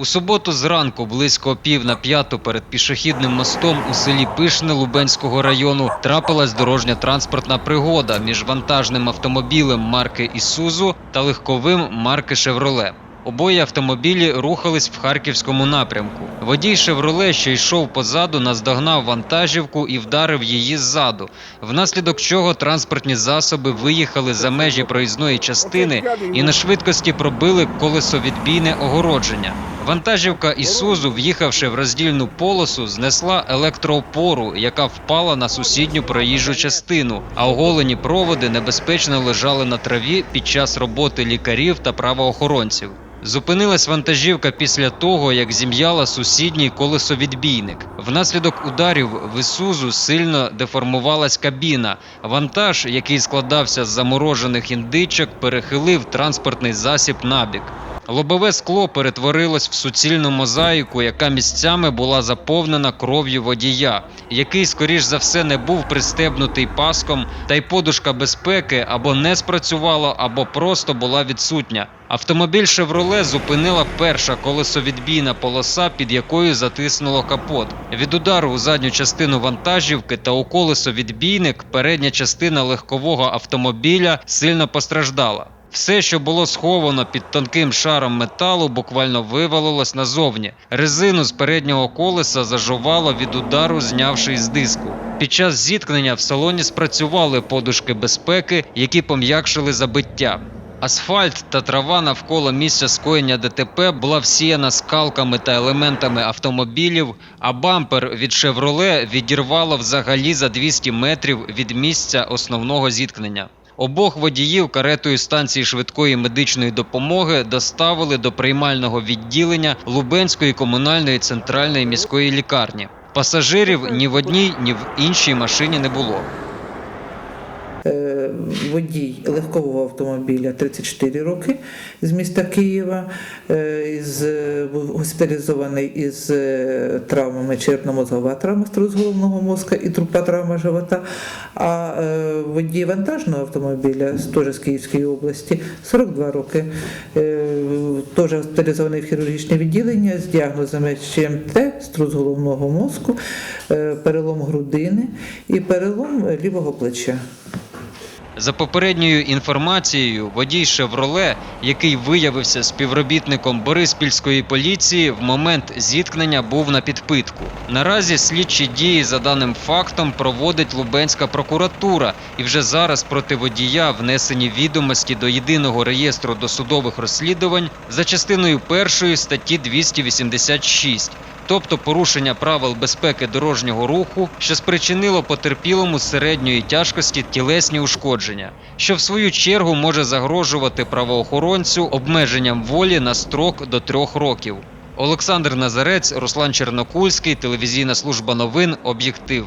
У суботу зранку, близько пів на п'яту перед пішохідним мостом у селі Пишне Лубенського району трапилась дорожня транспортна пригода між вантажним автомобілем марки Ісузу та легковим марки Шевроле. Обоє автомобілі рухались в харківському напрямку. Водій Шевроле, що йшов позаду, наздогнав вантажівку і вдарив її ззаду, внаслідок чого транспортні засоби виїхали за межі проїзної частини і на швидкості пробили колесовідбійне огородження. Вантажівка Ісузу, в'їхавши в роздільну полосу, знесла електроопору, яка впала на сусідню проїжджу частину, а оголені проводи небезпечно лежали на траві під час роботи лікарів та правоохоронців. Зупинилась вантажівка після того, як зім'яла сусідній колесовідбійник. Внаслідок ударів в Ісузу сильно деформувалась кабіна. Вантаж, який складався з заморожених індичок, перехилив транспортний засіб набік. Лобове скло перетворилось в суцільну мозаїку, яка місцями була заповнена кров'ю водія, який, скоріш за все, не був пристебнутий паском, та й подушка безпеки або не спрацювала, або просто була відсутня. Автомобіль Шевроле зупинила перша колесовідбійна полоса, під якою затиснуло капот. Від удару у задню частину вантажівки та у колесовідбійник передня частина легкового автомобіля сильно постраждала. Все, що було сховано під тонким шаром металу, буквально вивалилось назовні. Резину з переднього колеса зажувало від удару, знявши із диску. Під час зіткнення в салоні спрацювали подушки безпеки, які пом'якшили забиття. Асфальт та трава навколо місця скоєння ДТП була всіяна скалками та елементами автомобілів, а бампер від Шевроле відірвало взагалі за 200 метрів від місця основного зіткнення. Обох водіїв каретою станції швидкої медичної допомоги доставили до приймального відділення Лубенської комунальної центральної міської лікарні. Пасажирів ні в одній, ні в іншій машині не було. Е, водій легкового автомобіля 34 роки з міста Києва, е, був госпіталізований із е, травмами черепно-мозгова травма струс головного мозка і трупа травма живота. А водій вантажного автомобіля теж з Київської області 42 роки, теж госпіталізований в хірургічне відділення з діагнозами ЧМТ, струс головного мозку, перелом грудини і перелом лівого плеча. За попередньою інформацією, водій Шевроле, який виявився співробітником Бориспільської поліції, в момент зіткнення був на підпитку. Наразі слідчі дії за даним фактом проводить Лубенська прокуратура, і вже зараз проти водія внесені відомості до єдиного реєстру досудових розслідувань за частиною першої статті 286 тобто порушення правил безпеки дорожнього руху, що спричинило потерпілому середньої тяжкості тілесні ушкодження, що в свою чергу може загрожувати правоохоронцю обмеженням волі на строк до трьох років. Олександр Назарець, Руслан Чернокульський, телевізійна служба новин Об'єктив.